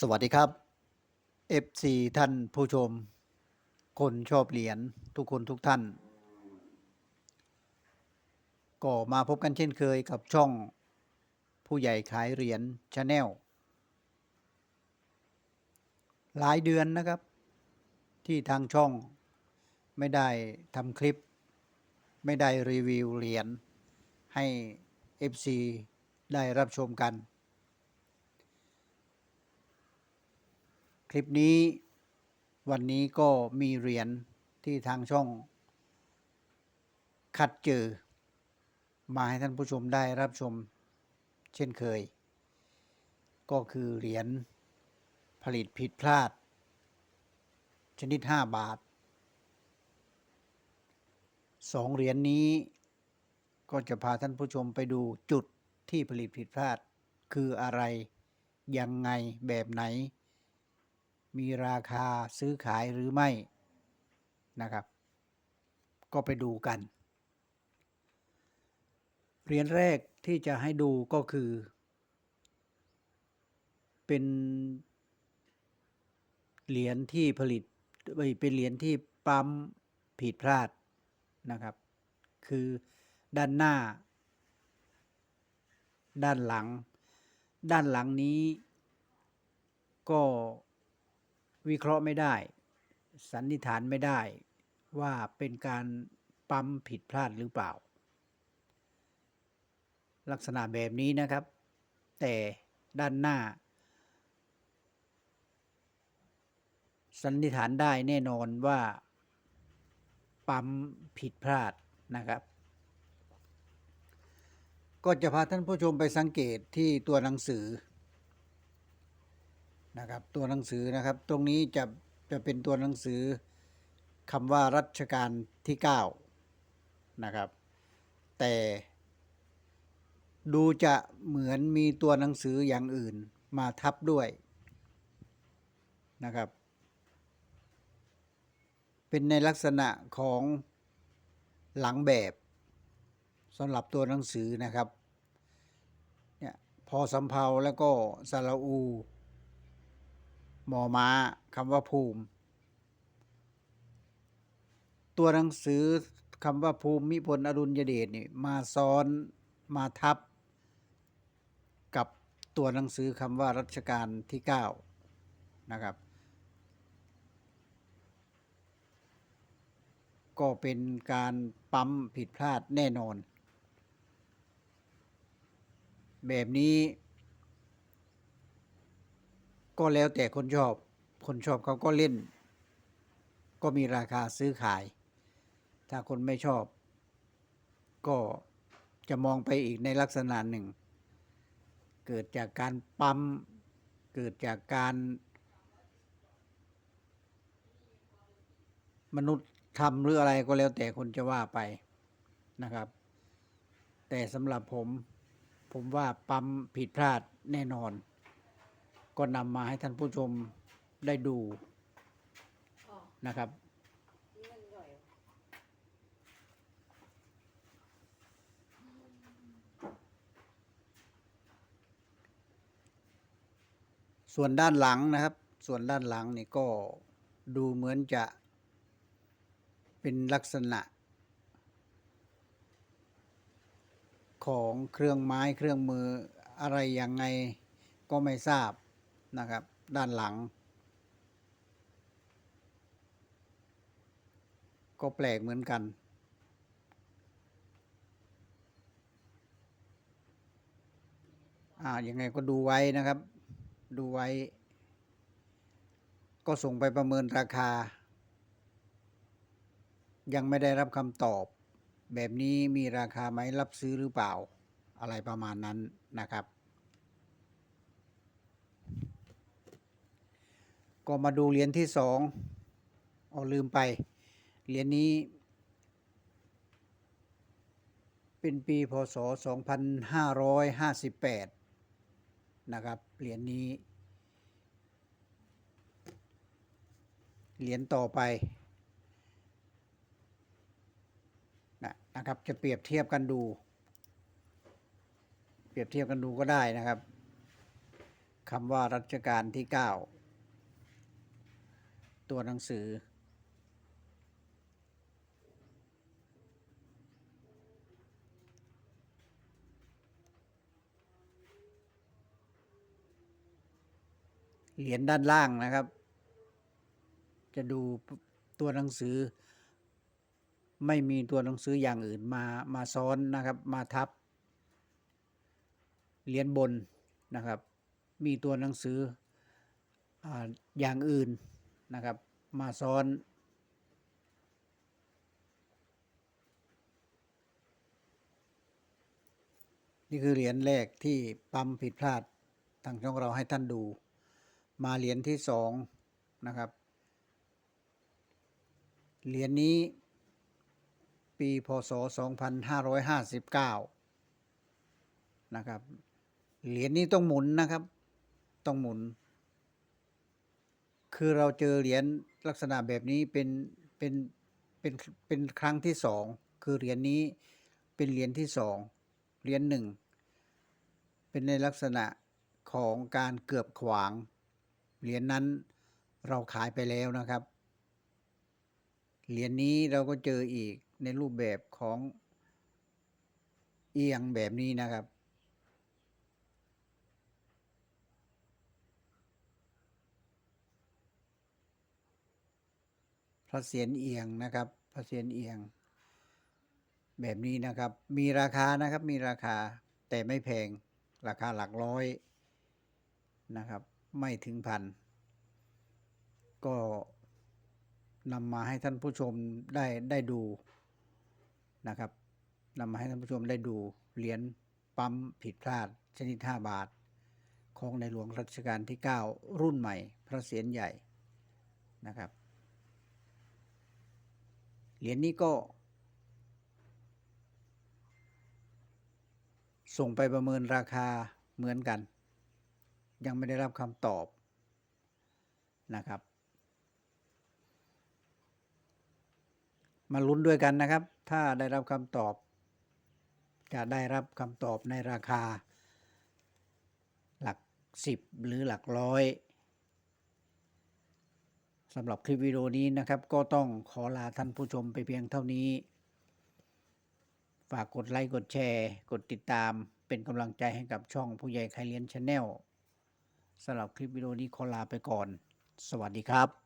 สวัสดีครับ FC ท่านผู้ชม คนชอบเหรียญทุกคนทุกท่าน ก็มาพบกันเช่นเคยกับช่องผู้ใหญ่ขายเหรียญชาแนลหลายเดือนนะครับ ที่ทางช่องไม่ได้ทำคลิป ไม่ได้รีวิวเหรียญให้ FC ได้รับชมกัน คลิปนี้วันนี้ก็มีเหรียญที่ทางช่อง คัดเจอ มาให้ท่านผู้ชมได้รับชมเช่นเคย ก็คือเหรียญผลิตผิดพลาด ชนิด 5 บาทสองเหรียญนี้ก็จะพาท่านผู้ชมไปดูจุดที่ผลิตผิดพลาด คืออะไรยังไงแบบไหน มีราคาซื้อขายหรือไม่นะครับ ก็ไปดูกัน เหรียญแรกที่จะให้ดูก็คือ เป็นเหรียญที่ผลิตเอ้ยเป็นเหรียญที่ปั๊มผิดพลาดนะครับ คือด้านหน้า ด้านหลัง ด้านหลังนี้ก็ วิเคราะห์ไม่ได้ สันนิษฐานไม่ได้ ว่าเป็นการปั๊มผิดพลาดหรือเปล่า ลักษณะแบบนี้นะครับ แต่ด้านหน้า สันนิษฐานได้แน่นอนว่าปั๊มผิดพลาดนะครับ ก็จะพาท่านผู้ชมไปสังเกตที่ตัวหนังสือ นะครับตัวหนังสือนะครับตรงนี้จะจะเป็นตัวหนังสือคำว่ารัชกาลที่9นะครับแต่ดูจะเหมือนมีตัวหนังสืออย่างอื่นมาทับด้วยนะครับ เป็นในลักษณะของหลังแบบสำหรับตัวหนังสือนะครับเนี่ยพอสำเพาแล้วก็สระอู มอม้าคำว่าภูมิ ตัวหนังสือคำว่าภูมิมิพลอดุลยเดชนี่มาซ้อนมาทับ กับตัวหนังสือคำว่ารัชกาลที่ 9 นะครับ ก็เป็นการปั๊มผิดพลาดแน่นอน แบบนี้ ก็แล้วแต่คนชอบ คนชอบเขาก็เล่น ก็มีราคาซื้อขาย ถ้าคนไม่ชอบ ก็จะมองไปอีกในลักษณะหนึ่ง เกิดจากการปั๊ม เกิดจากการ มนุษย์ทำหรืออะไรก็แล้วแต่คนจะว่าไปนะครับ แต่สำหรับผม ผมว่าปั๊มผิดพลาดแน่นอน ก็นำมาให้ท่านผู้ชมได้ดูนะครับ ส่วนด้านหลังนะครับ ส่วนด้านหลังนี่ก็ดูเหมือนจะเป็นลักษณะ ของเครื่องไม้เครื่องมืออะไรยังไงก็ไม่ทราบ นะครับ ด้านหลัง ก็แปลกเหมือนกัน อ่ายังไงก็ดูไว้นะครับ ดูไว้ ก็ส่งไปประเมินราคา ยังไม่ได้รับคำตอบ แบบนี้มีราคาไหมรับซื้อหรือเปล่า อะไรประมาณนั้นนะครับ ก็มาดูเหรียญที่สองอลืมไป เหรียญนี้ เป็นปีพศ 2558 นะครับ เหรียญนี้ เหรียญต่อไปนะนะครับ จะเปรียบเทียบกันดู เปรียบเทียบกันดูก็ได้นะครับคำว่ารัชกาลที่เก้า ตัวหนังสือ เหรียญด้านล่างนะครับ จะดูตัวหนังสือ ไม่มีตัวหนังสืออย่างอื่นมามาซ้อนนะครับมาทับ เหรียญบนนะครับ มีตัวหนังสือออย่างอื่น นะครับ มาซ้อน นี่คือเหรียญแรกที่ปั๊มผิดพลาดทางช่องเราให้ท่านดู มาเหรียญที่สองนะครับ เหรียญนี้ปีพศ 2559 นะครับ เหรียญนี้ต้องหมุนนะครับ ต้องหมุน คือเราเจอเหรียญลักษณะแบบนี้เป็นเป็นเป็นเป็นครั้งที่สองคือเหรียญนี้เป็นเหรียญที่สองเหรียญหนึ่งเป็นในลักษณะของการเกือบขวางเหรียญนั้นเราขายไปแล้วนะครับเหรียญนี้เราก็เจออีกในรูปแบบของเอียงแบบนี้นะครับ ระเศียรเอียงนะครับพระเศียรเอียง แบบนี้นะครับ มีราคานะครับ มีราคาแต่ไม่แพง ราคาหลักร้อยนะครับ ไม่ถึงพัน ก็นำมาให้ท่านผู้ชมได้ได้ดูนะครับนำมาให้ท่านผู้ชมได้ดูเหรียญปั๊มผิดพลาด ชนิด 5 บาท ของในหลวงรัชกาลที่ 9 รุ่นใหม่ พระเศียรใหญ่นะครับ เหรียญนี้ก็ ส่งไปประเมินราคาเหมือนกัน ยังไม่ได้รับคำตอบนะครับ มาลุ้นด้วยกันนะครับ ถ้าได้รับคำตอบ จะได้รับคำตอบในราคา หลักสิบหรือหลักร้อย สำหรับคลิปวิดีโอนี้นะครับ ก็ต้องขอลาท่านผู้ชมไปเพียงเท่านี้ ฝากกดไลค์กดแชร์ กดติดตามเป็นกำลังใจให้กับช่องผู้ใหญ่ใครเลี้ยนชาแนลสำหรับคลิปวิดีโอนี้ขอลาไปก่อน สวัสดีครับ